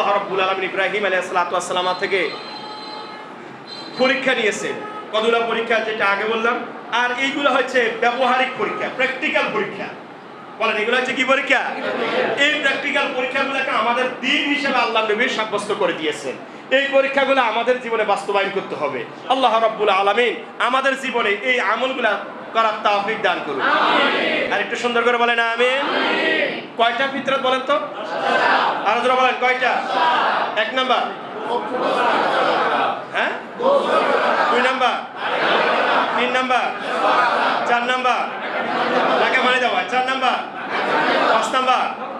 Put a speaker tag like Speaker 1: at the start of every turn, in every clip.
Speaker 1: আল্লাহ রব্বুল আলমিন ইব্রাহিম আলী সালাতামা থেকে পরীক্ষা নিয়েছেন কতগুলো পরীক্ষা যেটা আগে বললাম? আর এইগুলো হচ্ছে ব্যবহারিক পরীক্ষা, প্র্যাকটিক্যাল পরীক্ষা। বলেন, এগুলো হচ্ছে কি পরীক্ষা? এই প্র্যাকটিক্যাল পরীক্ষাগুলোকে আমাদের দিন হিসেবে আল্লাহ নবী সাব্যস্ত করে দিয়েছেন। এই পরীক্ষাগুলো আমাদের জীবনে বাস্তবায়ন করতে হবে। আল্লাহ রাব্বুল আলামিন আমাদের জীবনে এই আমলগুলা করার তাওফিক দান করুন। আর একটু সুন্দর করে বলেন আমিন। কয়টা ফিতরত বলেন তো? আর যারা বলেন কয়টা? এক নাম্বার। হ্যাঁ? দুই নাম্বার। তিন নাম্বার। চার নাম্বার। তাকে মানে দেওয়া চার নাম্বার। পাঁচ নাম্বার।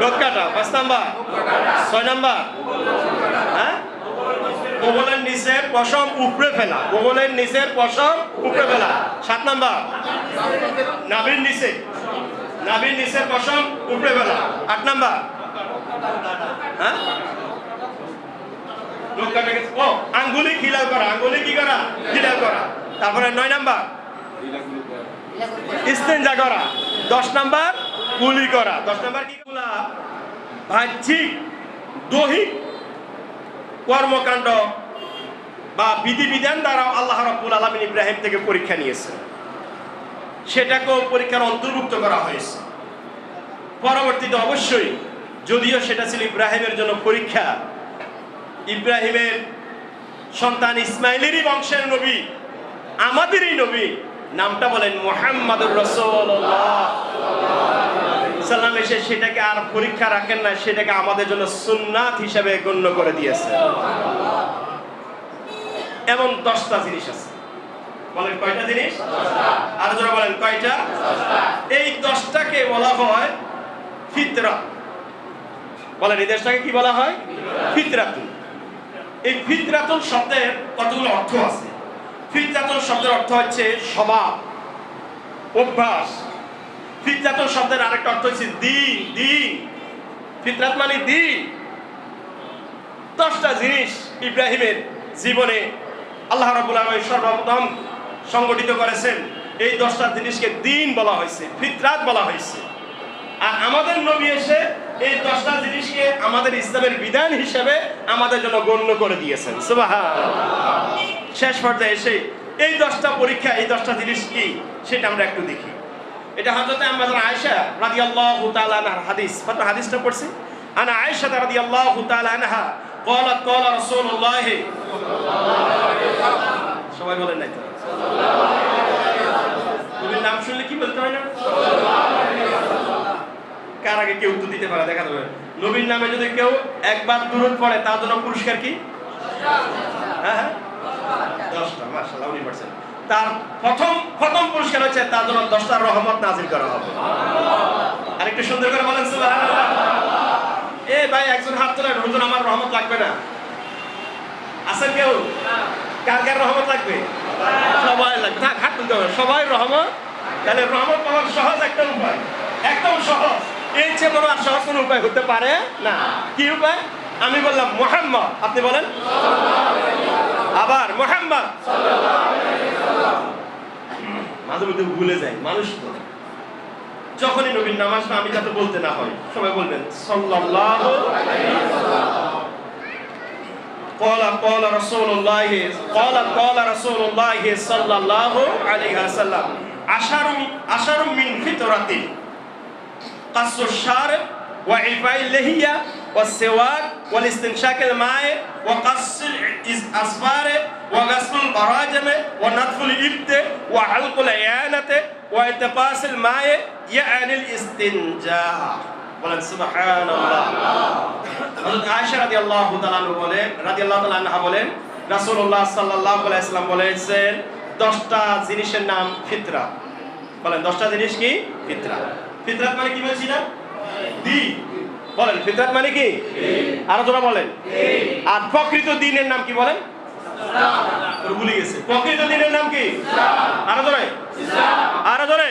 Speaker 1: লোক কাটা পাঁচ নাম্বার। ছয় নাম্বার। কোমলের নিচের পশম উপড়ে ফেলা। কোমলের নিচের পশম উপড়ে ফেলা। সাত নাম্বার। নাভির নিচে। নাভির নিচের পশম উপড়ে ফেলা। আট নাম্বার। হ্যাঁ? আঙ্গুলি খিলাল করা। আঙ্গুলি কি করা? খিলাল করা। তারপরে নয় নাম্বার। ইস্তেঞ্জা করা। দশ নাম্বার। কুলি করা। দশ নাম্বার কি গুলা বাহ্যিক দৈহিক কর্মকাণ্ড বা বিধিবিধান দ্বারা আল্লাহ রাব্বুল আলামিন ইব্রাহিম থেকে পরীক্ষা নিয়েছে। সেটাকেও পরীক্ষার অন্তর্ভুক্ত করা হয়েছে। পরবর্তীতে অবশ্যই যদিও সেটা ছিল ইব্রাহিমের জন্য পরীক্ষা, ইব্রাহিমের সন্তান ইসমাইলেরই বংশের নবী, আমাদেরই নবী, নামটা বলেন মোহাম্মদুর রসুল্লাহ সাল্লাম এসে সেটাকে আর পরীক্ষা রাখেন না সেটাকে আমাদের জন্য সুন্নাত হিসাবে গণ্য করে দিয়েছে। এমন দশটা জিনিস আছে। বলেন কয়টা জিনিস? আর যারা বলেন কয়টা? এই দশটাকে বলা হয় ফিতরা। বলেন, এই দেশটাকে কি বলা হয়? ফিতরাতুন। এই ফিতরাতুন শব্দের কতগুলো অর্থ আছে? ফিতরাতুন শব্দের অর্থ হচ্ছে স্বভাব, অভ্যাস ফিতরাতুন শব্দের আরেকটা অর্থ হচ্ছে দিন দিন। ফিতরাত মানে দিন। দশটা জিনিস ইব্রাহিমের জীবনে আল্লাহ রাবুল আলমী সর্বপ্রথম সংগঠিত করেছেন। এই দশটা জিনিসকে দিন বলা হয়েছে, ফিতরাত বলা হয়েছে। আর আমাদের নবী এসে এই দশটা জিনিসকে আমাদের ইসলামের বিধান হিসেবে আমাদের জন্য গণ্য করে দিয়েছেন। সুবাহান শেষ পর্যায়ে এসে এই দশটা পরীক্ষা, এই দশটা জিনিস কি সেটা আমরা একটু দেখি। এটা হজরত আমাদের আয়েশা রাদিয়াল্লাহু তাআলা আনহার হাদিস কত হাদিসটা পড়ছি আনা আয়েশা রাদিয়াল্লাহু তাআলা আনহা قالت قال رسول الله সবাই বলেন নাই তো নবীর নাম শুনলে কি বলতে হয় না কার আগে কেউ উত্তর দিতে পারে দেখা যাবে নবীর নামে যদি কেউ একবার দূরত পড়ে তার জন্য পুরস্কার কি হ্যাঁ হ্যাঁ দশটা মার্শাল্লাহ উনি পারছেন তার প্রথম প্রথম পুরস্কার হচ্ছে তার জন্য দশটা রহমত নাজিল করা হবে। আর একটু সুন্দর করে বলেন এ ভাই, একজন হাত তোলেন, হুজুর, আমার রহমত লাগবে না। আছেন কেউ? কার কার রহমত লাগবে? সবাই লাগবে। হাত তুলতে হবে। সবাই রহমত? তাহলে রহমত পাওয়ার সহজ একটা উপায়। একদম সহজ। এর চেয়ে বড় আর সহজ কোনো উপায় হতে পারে না। কি উপায়? আমি বললাম মোহাম্মদ। আপনি বলেন? আবার মোহাম্মদ মাঝে মধ্যে ভুলে যাই মানুষ তো যখনই নবীন নাম আসবে আমি যাতে বলতে না হয় সবাই বলবেন সাল্লাল্লাহু قال قال رسول الله قال قال رسول الله صلى الله عليه وسلم عشر عشر من فطرة قص الشارب وعفاء اللحية والسواك والاستنشاق الماء وقص আসফারে ওয়া wa বারাজামে ওয়া wa ইবতে ওয়া হালকুল ইয়ানাতে ওয়া ইতফাসিল মায়ে ইয়ানিল ইস্তিনজা বলেন সুবহানাল্লাহ হযরত আয়েশা রাদিয়াল্লাহু তাআলা বলেন রাদিয়াল্লাহু তাআলা আনহা বলেন রাসূলুল্লাহ সাল্লাল্লাহু আলাইহি ওয়াসাল্লাম বলেছেন 10টা জিনিসের নাম ফিতরা। বলেন 10টা জিনিস কি? ফিতরা। ফিতরাত মানে কি বলছিলাম? হ্যাঁ। দিন। বলেন ফিতরাত মানে কি? আরও জোরা বলেন। আর প্রকৃত দিনের নাম কি বলেন? ভুলে গেছে। প্রকৃত দিনের নাম কি? আরও জোরে। আরও জোরে।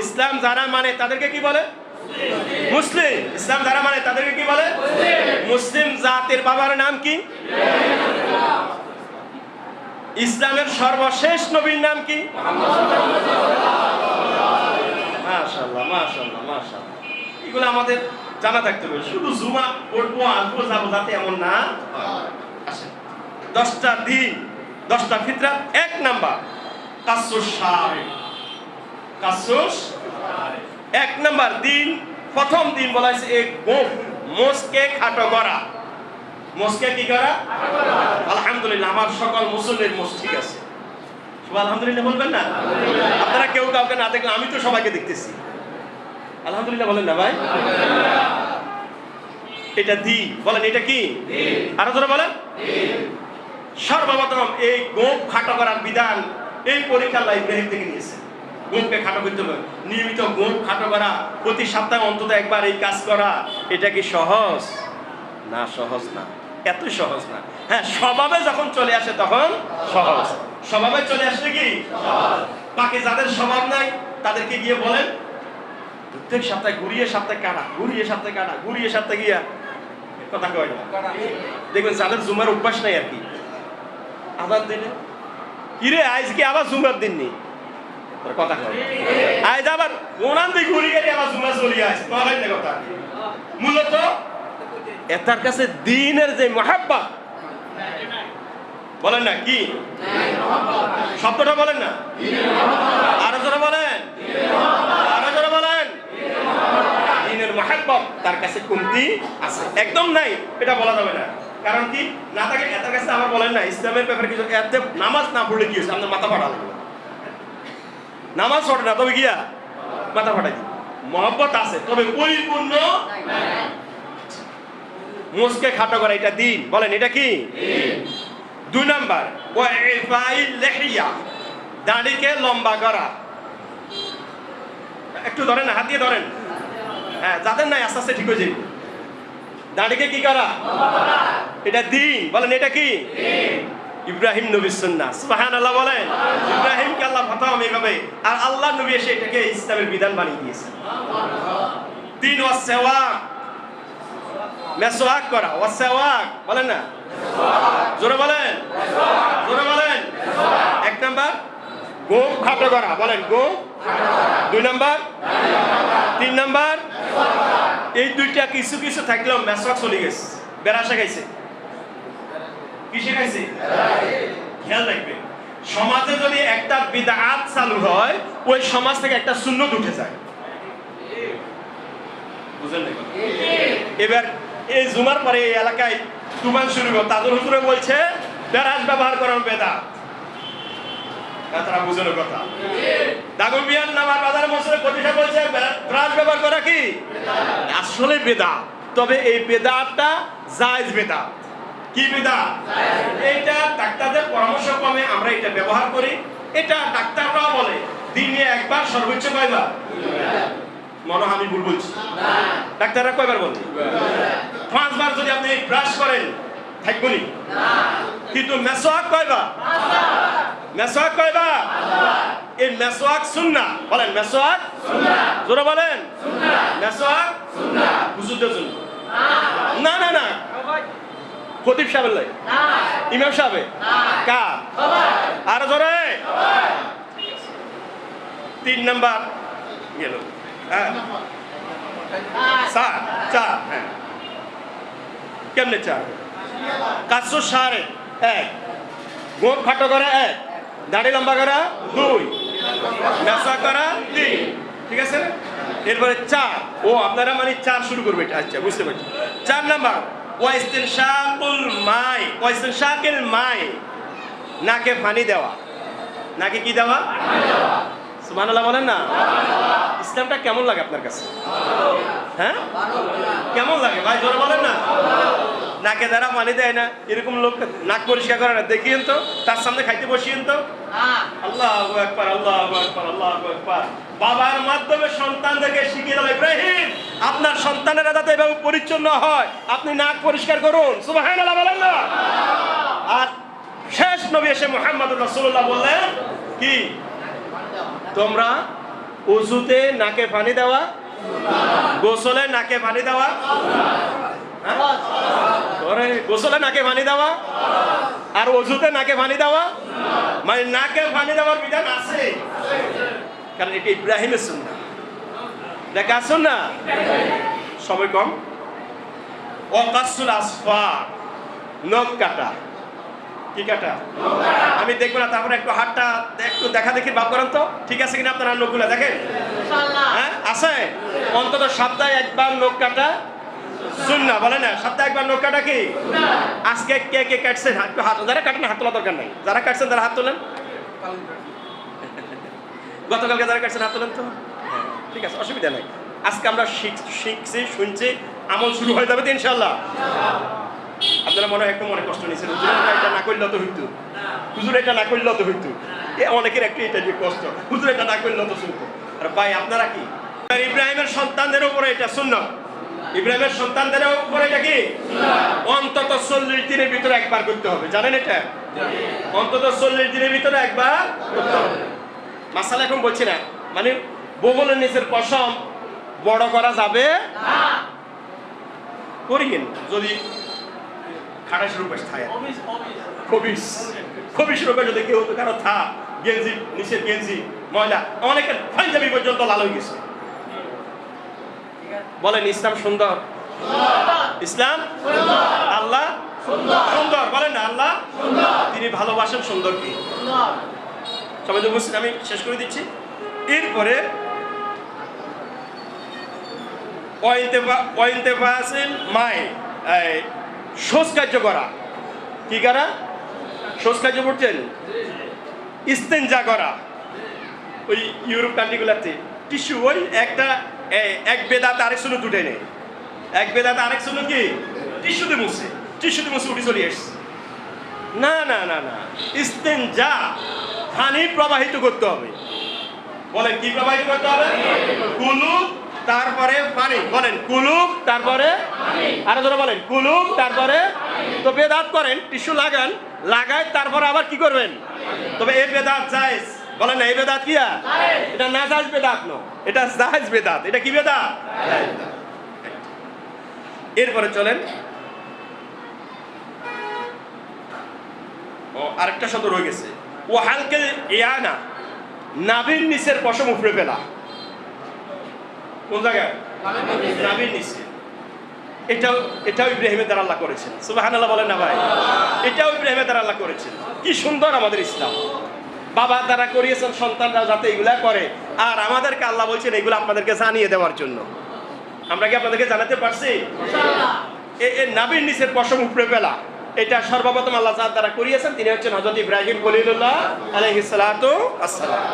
Speaker 1: ইসলাম। যারা মানে তাদেরকে কি বলে? মুসলিম। ইসলাম যারা মানে তাদেরকে কি বলে? মুসলিম। জাতির বাবার নাম কি? ইসলামের সর্বশেষ নবীর নাম কি? মাশাআল্লাহ মাশাআল্লাহ মাশাআল্লাহ। এগুলো আমাদের জানা থাকতে হবে। শুধু জুমা পড়ব আসব যাব যাতে এমন না দশটা দিন, দশটা ফিতরা, এক নাম্বার। কাসুস সারে। কাসুস এক নাম্বার দিন, প্রথম দিন বলা হয়েছে এক গোপ মোসকে খাটো করা। মোসকে কি করা? আলহামদুলিল্লাহ, আমার সকল মুসল্লির মোস ঠিক আছে। আলহামদুলিল্লাহ বলবেন না? আপনারা কেউ কাউকে না দেখলে আমি তো সবাইকে দেখতেছি। আলহামদুলিল্লাহ বলেন না ভাই। এটা দি। বলেন এটা কি? আরও ধরে বলেন। সর্বপ্রথম এই গোপ খাটো করার বিধান এই পরীক্ষা ইব্রাহিম থেকে নিয়েছে। গোপকে খাটো করতে হবে। নিয়মিত গোপ খাটো করা প্রতি সপ্তাহে অন্তত একবার এই কাজ করা এটা কি সহজ? না সহজ না। এত সহজ না। হ্যাঁ স্বভাবে যখন চলে আসে তখন সহজ। স্বভাবে চলে আসলে কি? বাকি যাদের স্বভাব নাই তাদেরকে গিয়ে বলেন। প্রত্যেক সপ্তাহে ঘুরিয়ে সপ্তাহে কাটা ঘুরিয়ে সপ্তাহে কাটা ঘুরিয়ে সপ্তাহে গিয়া। কথা কয় না। দেখবেন যাদের জুমার অভ্যাস নাই আর কি। আবার দিনে? কিরে আজ কি আবার জুমার দিন নেই? কথা কয় আজ আবার ওনান দিকে ঘুরি গেলে আবার জুমা চলিয়ে আসে কথা? মূলত এটার কাছে দিনের যে মহাব্বা বলেন না কি? শব্দটা বলেন না? আরও জোরে বলেন আরও জোরে বলেন দিনের তার কাছে কমতি আছে। একদম নাই, এটা বলা যাবে না। কারণ কি? না থাকে, এটার কাছে আবার বলেন না, ইসলামের ব্যাপারে কিছু এতে নামাজ না পড়লে কি হয়েছে? আপনার মাথা ফাটা নামাজ পড়ে না, তবে গিয়া মাথা ফাটাই দিই মহব্বত আছে, তবে পরিপূর্ণ মুসকে খাটো করা এটা দিন। বলেন, এটা কি? দুই নাম্বার দাড়িকে লম্বা করা। একটু ধরেন হাত দিয়ে ধরেন। হ্যাঁ যাদের নাই আস্তে আস্তে ঠিক হয়ে যাবে দাড়িকে কি করা? এটা দিন। বলেন এটা কি? ইব্রাহিম নবী সুন্না সুবহান আল্লাহ বলেন। ইব্রাহিমকে আল্লাহ প্রথম এইভাবে আর আল্লাহ নবী এসে এটাকে ইসলামের বিধান বানিয়ে দিয়েছে তিন ওয়া সেওয়াক মেসোয়াক করা। ওয়া সেওয়াক বলেন না? জোরে বলেন। জোরে বলেন। এক নাম্বার গো খাটো করা। বলেন গো দুই নাম্বার? তিন নাম্বার? এই দুইটা কিছু কিছু থাকলেও মেসওয়াক চলে গেছে। বেড়াসা খাইছে কিসে খাইছে খেয়াল রাখবে। সমাজে যদি একটা বিদাত চালু হয়, ওই সমাজ থেকে একটা শূন্য উঠে যায়। এবার এই জুমার পরে এই এলাকায় তুমান শুরু তাদের হুজুরে বলছে বেড়াস ব্যবহার করার বেদা বুঝলো কথা। দাগো বিয়ান নামার বাজার মশলে প্রতিষ্ঠা বলছে ব্রাশ ব্যবহার করা কি? আসলে বেদা। তবে এই বেদাটা জায়েজ বেদা। কি বেদা? এইটা ডাক্তারদের পরামর্শ ক্রমে আমরা এটা ব্যবহার করি। এটা ডাক্তাররাও বলে, দিনে একবার, সর্বোচ্চ কয়বার? মনে আমি ভুল বলছি। ডাক্তাররা কয়বার বলে? পাঁচবার যদি আপনি ব্রাশ করেন থাকবনি কিন্তু মেসোয়াক কয়বার? মেসোয়াক কয়বার? এই মেসোয়াক সুন্না। বলেন মেসোয়াক? জোরে বলেন। মেসোয়াক? হুজুরদের জন্য। না। না না খতিব সাহেবের লাই। ইমাম সাহেবে। কার? আর জোরে। তিন নাম্বার গেল। চার চার হ্যাঁ। কেমনে চার? কাজশো সাড়ে এক। গোপ খাটো করা এক। দাড়ি লম্বা করা, দুই। মেসা করা, তিন। ঠিক আছে? এরপরে চার। ও, আপনারা মানে চার শুরু করবে আচ্ছা বুঝতে পারছি। চার নাম্বার। ওয়াইস্তেন শাকুল মাই। ওয়াইস্তেন শাকিল মাই। নাকে পানি দেওয়া। নাকে কি দেওয়া? সুবহানাল্লাহ বলেন না। ইসলামটা কেমন লাগে আপনার কাছে? হ্যাঁ? কেমন লাগে? ভাই, জোরে বলেন না। নাকে দ্বারা পানি দেয় না, এরকম লোক নাক পরিষ্কার করে না। দেখিয়েন তো, তার সামনে খাইতে বসিয়েন তো। আল্লাহ একবার আল্লাহ একবার আল্লাহ একবার বাবার মাধ্যমে সন্তানদেরকে শিখিয়ে দেবে ইব্রাহিম, আপনার সন্তানেরা যাতে এভাবে পরিচ্ছন্ন হয়, আপনি নাক পরিষ্কার করুন। সুবহানাল্লাহ বলেন না। আর শেষ নবী এসে মোহাম্মদ রাসূলুল্লাহ বললেন, কি? তোমরা উজুতে নাকে পানি দেওয়া, গোসলে নাকে পানি দেওয়া ওরে, গোসলে নাকে পানি দেওয়া? আর অজুতে নাকে পানি দেওয়া? মানে নাকে পানি দেওয়ার বিধান আছে। কারণ এটা ইব্রাহিমের সুন্না দেখা আসুন না সময় কম? অকাসুল আসফার নখ কাটা। কি কাটা? আমি দেখব না তারপরে একটু হাতটা একটু দেখা দেখি ভাব করেন তো। ঠিক আছে কিনা আপনারা নখগুলো দেখেন? হ্যাঁ আছে? অন্তত সপ্তাহে একবার নখ কাটা। শুন না বলে না? সপ্তাহে একবার নখ কাটা কি? আজকে কে কে কাটছেন? হাত হাত যারা কাটেন হাত তোলা দরকার নাই। যারা কাটছেন তারা হাত তোলেন। গতকালকে যারা কাটছেন হাত তোলেন তো? হ্যাঁ, ঠিক আছে অসুবিধা নাই। আজকে আমরা শিখ- শিখছি শুনছি আমল শুরু হয়ে যাবে তো ইনশাল্লাহ আপনারা মনে হয় একটু মনে কষ্ট নিয়েছেন। হুজুর এটা না করলে তো হইতো। হুজুর এটা না করলে তো হইতো। এ অনেকের একটু এটা নিয়ে কষ্ট। হুজুর এটা না করলে তো শুনতো আর ভাই আপনারা কি? ইব্রাহিমের সন্তানদের উপরে এটা শূন্য ইব্রাহিমের সন্তানদের উপরে এটা কি অন্তত চল্লিশ দিনের ভিতরে একবার করতে হবে জানেন এটা? অন্তত চল্লিশ দিনের ভিতরে একবার করতে হবে। মাসালা এখন বলছি না মানে বগলের নিচের পশম বড় করা যাবে করিয়েন যদি খাটাশ রূপে থাকে। খবিস খবিস রূপে যদি কেউ কারও থা গেঞ্জি নিচের গেঞ্জি ময়লা অনেকের পাঞ্জাবি পর্যন্ত লাল হয়ে গেছে। বলেন ইসলাম সুন্দর। ইসলাম আল্লাহ সুন্দর। বলেন না আল্লাহ তিনি ভালোবাসেন সুন্দর কি? সবাই তো বুঝছেন আমি শেষ করে দিচ্ছি। এরপরে মাই শোষ কার্য করা। কি করা? শোষ কার্য করছেন? ইস্তেঞ্জা করা। ওই ইউরোপ কান্ট্রিগুলোতে টিস্যু ওই একটা এ- এক বেদাত আরেক শুনে উঠে নেই এক বেদাত আরেক শুনে কি? টিস্যুতে মুছে। টিস্যুতে মুছে উঠে চলে এসছে না না না না। ইস্তেঞ্জা পানি প্রবাহিত করতে হবে। বলেন, কি প্রবাহিত করতে হবে? কুলুপ তারপরে পানি। বলেন কুলুপ তারপরে আরও ধরে বলেন কুলুপ তারপরে তো বেদাত করেন, টিস্যু লাগান, লাগায় তারপরে আবার কি করবেন? তবে এই বেদাত জায়েজ। বলেন না এই বেদাত কিয়া এটা না জায়েজ বেদাত নো। এটা জায়েজ বেদাত। এটা কি বেদাত? এরপরে চলেন। ও আরেকটা শব্দ রয়ে গেছে। ও হালকে ইয়ানা নাভির নিচের পশম উপরে ফেলা। কোন জায়গায়? নাভির নিচে। এটাও এটাও ইব্রাহিমের দ্বারা আল্লাহ করেছেন। সুবাহানাল্লাহ বলেন না ভাই। এটাও ইব্রাহিমের দ্বারা আল্লাহ করেছেন। কি সুন্দর আমাদের ইসলাম। বাবা দ্বারা করিয়েছেন সন্তানরা যাতে এগুলা করে। আর আমাদেরকে আল্লাহ বলছেন এগুলো আপনাদেরকে জানিয়ে দেওয়ার জন্য। আমরা কি আপনাদেরকে জানাতে পারছি? নাবির নিচের পশম উপরে ফেলা। এটা সর্বপ্রথম আল্লাহ যার দ্বারা করিয়েছেন তিনি হচ্ছেন হজরত ইব্রাহিম খলিলুল্লাহ আলহিসালাতু আসসালাম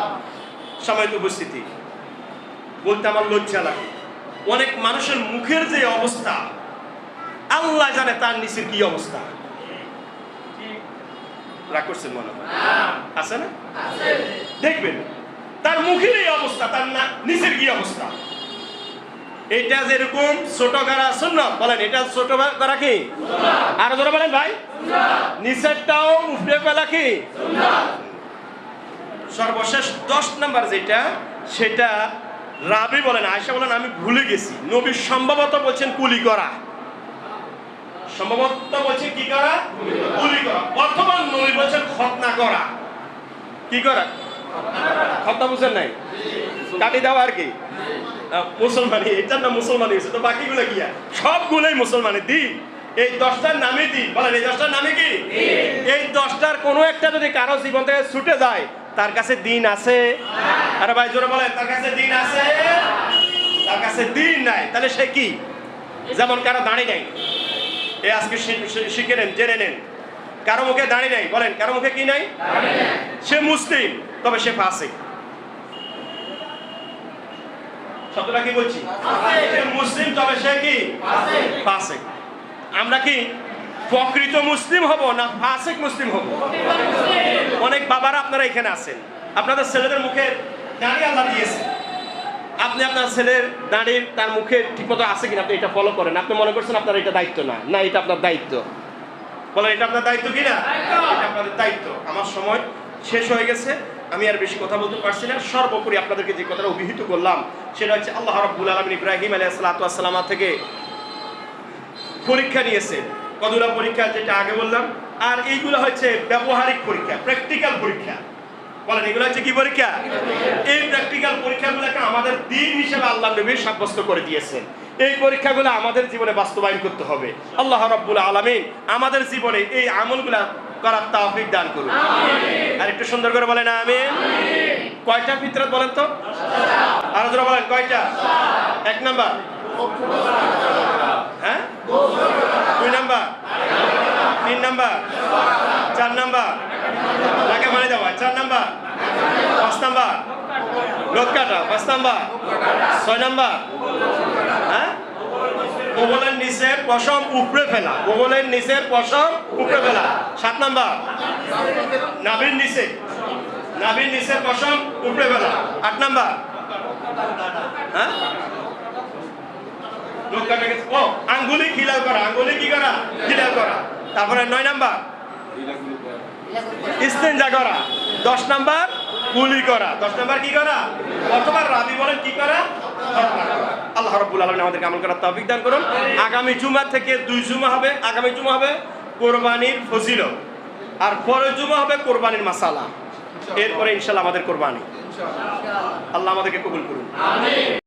Speaker 1: সময় উপস্থিতি। বলতে আমার লজ্জা লাগে। অনেক মানুষের মুখের যে অবস্থা আল্লাহ জানে তার নিচের কি অবস্থা। রাগ করছেন মনে হয়। আছে না? দেখবেন, তার মুখের এই অবস্থা, তার না নিচের কি অবস্থা? এটা যেরকম ছোট শূন্য বলেন, এটা ছোট করা কি? আরও ধরে বলেন ভাই। নিচেরটাও উপরে ফেলা কি? সর্বশেষ দশ নাম্বার যেটা, সেটা রাবি বলেন আয়সা বলেন, আমি ভুলে গেছি। নবী সম্ভবত বলছেন কুলি করা। সম্ভবত বলছেন কি করা? কুলি করা। বর্তমান নবী বলছেন খতনা করা। কি করা? খতনা বুঝেন নাই? কাটি দেওয়া আর কি। মুসলমানি এটার নাম মুসলমানি হয়েছে। তো বাকিগুলো কি সবগুলোই মুসলমানি। দিন এই দশটার নামে দিন বলেন এই দশটার নামে কি? এই দশটার কোনো একটা যদি কারও জীবন থেকে ছুটে যায় তার কাছে দিন আছে। আরে ভাই জোরে বলেন তার কাছে দিন আছে? তার কাছে দিন নাই। তাহলে সে কি? যেমন কারও দাঁড়িয়ে নাই। এ আজকে শিখে নেন জেনে নেন। কারও মুখে দাঁড়িয়ে নাই বলেন কারও মুখে কি নাই? সে মুসলিম তবে সে ফাসিক। শব্দটা কি বলছি? মুসলিম তবে সে কি? ফাসিক। আমরা কি প্রকৃত মুসলিম হব না ফাসিক মুসলিম হব? অনেক বাবারা আপনারা এখানে আছেন। আপনাদের ছেলেদের মুখে দাঁড়ি আল্লাহ দিয়েছে। আপনি আপনার ছেলের দাঁড়ির তার মুখে ঠিকমতো আছে কিনা আপনি এটা ফলো করেন। আপনি মনে করছেন আপনার এটা দায়িত্ব না? না এটা আপনার দায়িত্ব। বলেন এটা আপনার দায়িত্ব কি না এটা আপনাদের দায়িত্ব। আমার সময় শেষ হয়ে গেছে। আমি আর বেশি কথা বলতে পারছি না। সর্বোপরি আপনাদেরকে যে কথাটা অভিহিত করলাম সেটা হচ্ছে আল্লাহ রাব্বুল আলামিন ইব্রাহিম ওয়াস থেকে পরীক্ষা নিয়েছে। কতগুলো পরীক্ষা যেটা আগে বললাম। আর এইগুলো হচ্ছে ব্যবহারিক পরীক্ষা প্র্যাকটিক্যাল পরীক্ষা। বলেন এগুলো হচ্ছে কি পরীক্ষা? এই প্র্যাকটিক্যাল পরীক্ষাগুলোকে আমাদের দিন হিসেবে আল্লাহ নবী সাব্যস্ত করে দিয়েছেন। এই পরীক্ষাগুলো আমাদের জীবনে বাস্তবায়ন করতে হবে। আল্লাহ রাব্বুল আলামিন আমাদের জীবনে এই আমলগুলা করার তাওফিক দান করুন। আর একটু সুন্দর করে বলেন আমিন। কয়টা ফিতরত বলেন তো? আরও জোরে বলেন কয়টা? এক নাম্বার। হ্যাঁ? দুই নাম্বার। তিন নাম্বার। চার নাম্বার। তাকে মানে দেওয়া চার নাম্বার পাঁচ নাম্বার লোক কাটা পাঁচ নাম্বার ছয় নাম্বার হ্যাঁ গোগলের নিচে পশম উপড়ে ফেলা গোগলের নিচে পশম উপড়ে ফেলা সাত নাম্বার নাভির নিচে নাভির নিচে পশম উপড়ে ফেলা আট নাম্বার হ্যাঁ আঙ্গুলি খিলাল করা আঙ্গুলি কি করা খিলাল করা তারপরে নয় নাম্বার ইস্তেঞ্জা করা। দশ নাম্বার গুলি করা। দশ নাম্বার কি করা? অথবা রাবি বলেন কি করা? আল্লাহ রাব্বুল আলামিন আমাদেরকে আমল করার তৌফিক দান করুন। আগামী জুমা থেকে দুই জুমা হবে। আগামী জুমা হবে কোরবানির ফজিল আর পরের জুমা হবে কোরবানির মাসালা। এরপরে ইনশাল্লাহ আমাদের কোরবানি। আল্লাহ আমাদেরকে কবুল করুন।